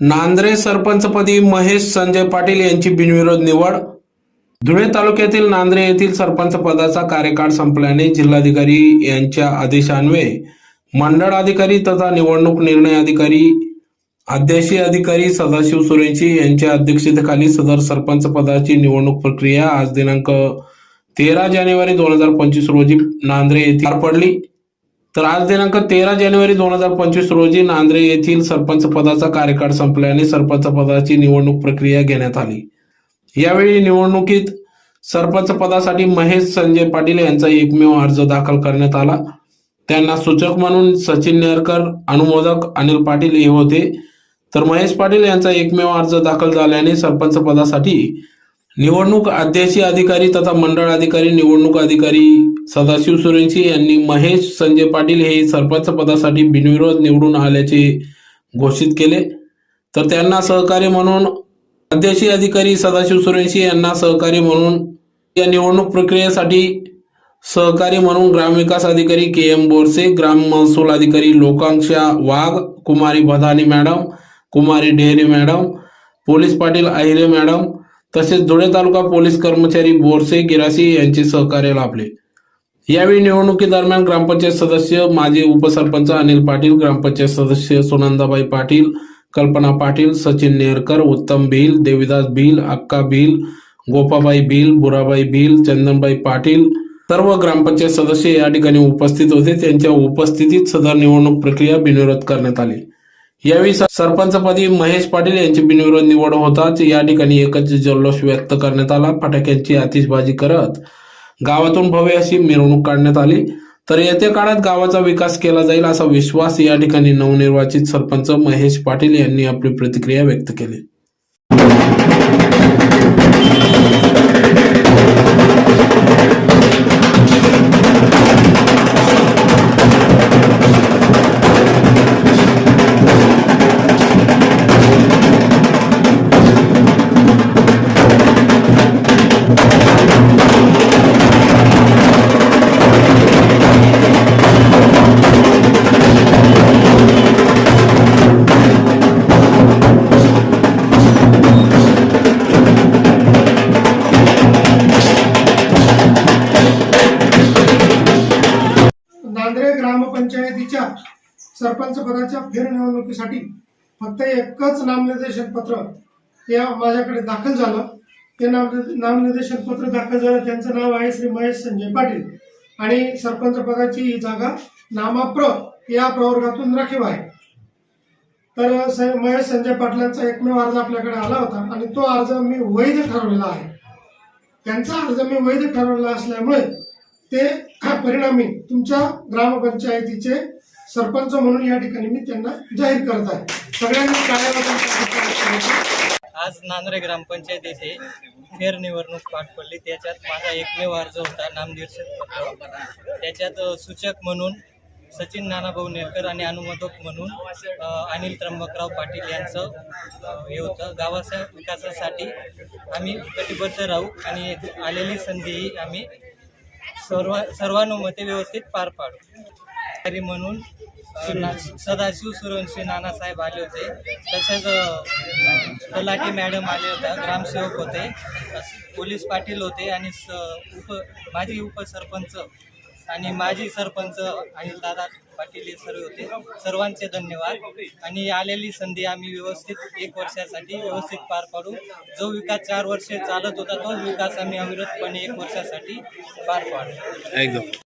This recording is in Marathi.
नांद्रे सरपंचपदी महेश संजय पाटील यांची बिनविरोध निवड. धुळे तालुक्यातील नांद्रे येथील सरपंच पदाचा कार्यकाळ संपल्याने जिल्हाधिकारी यांच्या आदेशान्वये मंडळ अधिकारी तथा निवडणूक निर्णय अधिकारी अध्यक्षीय अधिकारी सदाशिव सुरेंशी यांच्या अध्यक्षतेखाली सदर सरपंच पदाची निवडणूक प्रक्रिया आज दिनांक तेरा जानेवारी दोन हजार पंचवीस रोजी नांद्रे येथे पार पडली. तर आज दिनांक तेरा जानेवारी दोन हजार पंचवीस रोजी नांद्रे येथील सरपंच पदाचा कार्यकाळ संपल्याने सरपंच पदाची निवडणूक प्रक्रिया घेण्यात आली. यावेळी निवडणुकीत सरपंच पदासाठी महेश संजय पाटील यांचा एकमेव अर्ज दाखल करण्यात आला. त्यांना सूचक म्हणून सचिन नेरकर अनुमोदक अनिल पाटील हे होते. तर महेश पाटील यांचा एकमेव अर्ज दाखल झाल्याने सरपंच पदासाठी निवडणूक अध्यक्षी अधिकारी तथा मंडळ अधिकारी निवडणूक अधिकारी सदाशिव सुरेंशी यांनी महेश संजय पाटील हे सरपंच पदासाठी बिनविरोध निवडून आल्याचे घोषित केले. तर त्यांना सहकारी म्हणून अध्यक्षी अधिकारी सदाशिव सुरेंशी यांना सहकारी म्हणून या निवडणूक प्रक्रियेसाठी सहकारी म्हणून ग्रामविकास अधिकारी के एम बोरसे ग्राम महसूल अधिकारी लोकांक्षा वाघ कुमारी भदानी मॅडम कुमारी Dehare madam police Patil Ahire madam तसेच धुळे तालुका पोलीस कर्मचारी बोरसे गिरासी यांचे सहकार्य लाभले. यावेळी निवडणुकीदरम्यान ग्रामपंचायत सदस्य माजी उपसरपंच अनिल पाटील ग्रामपंचायत सदस्य सुनंदाबाई पाटील कल्पना पाटील सचिन नेरकर उत्तम भिल देविदास भिल अक्का भिल गोपाबाई भिल बुराबाई भिल चंदनबाई पाटील सर्व ग्रामपंचायत सदस्य या ठिकाणी उपस्थित होते. त्यांच्या उपस्थितीत सदर निवडणूक प्रक्रिया बिनविरोध करण्यात आली. यावेळी सरपंचपदी महेश पाटील यांची बिनविरोध निवड होताच या ठिकाणी एकच जल्लोष व्यक्त करण्यात आला. फटाक्यांची आतिषबाजी करत गावातून भव्य अशी मिरवणूक काढण्यात आली. तर येत्या काळात गावाचा विकास केला जाईल असा विश्वास या ठिकाणी नवनिर्वाचित सरपंच महेश पाटील यांनी आपली प्रतिक्रिया व्यक्त केली. ग्रामपंचायतीच्या सरपंच पदाच्या फेरनिवडणुकीसाठी फक्त एकच नामनिर्देशन पत्र या माझ्याकडे दाखल झालं. ते नामनिर्देशन पत्र दाखल झालं. त्यांचं नाव आहे श्री महेश संजय पाटील. आणि सरपंच पदाची ही जागा नामाप्र या प्रवर्गातून राखीव आहे. तर महेश संजय पाटलांचा एकमेव अर्ज आपल्याकडे आला होता आणि तो अर्ज मी वैध ठरवलेला आहे. त्यांचा अर्ज मी वैध ठरवलेला असल्यामुळे ते परिणामी तुमच्या ग्रामपंचायतीचे सरपंच म्हणून या ठिकाणी मी त्यांना जाहीर करत आहे. सगळ्यांनी आज नांद्रे ग्रामपंचायत येथे फेरनिवडणूक पाठ पडली. त्याच्यात माझा एकमेव अर्ज होता नामनिर्देशन पत्र त्याच्यात सूचक म्हणून सचिन नानाभाऊ नेरकर आणि अनुमोदक म्हणून अनिल त्र्यंबकराव पाटील यांचं हे होतं. गावाच्या विकासासाठी आम्ही कटिबद्ध राहू आणि आलेली संधीही आम्ही सर्व सर्वानुमते व्यवस्थित पार पाडू. अधिकारी म्हणून सदाशिव सुरवंशी नानासाहेब आले होते. तसेच तलाठी मॅडम आले होत्या ग्रामसेवक होते. पोलीस पाटील होते आणि स उप माजी उपसरपंच आणि माजी सरपंच आणि दादा पाटील हे सर्व होते. सर्वांचे धन्यवाद. आणि आलेली संधी आम्ही व्यवस्थित एक वर्षासाठी व्यवस्थित पार पाडू. जो विकास चार वर्षे चालत होता तोच विकास आम्ही अविरतपणे एक वर्षासाठी पार पाडू. एकदम.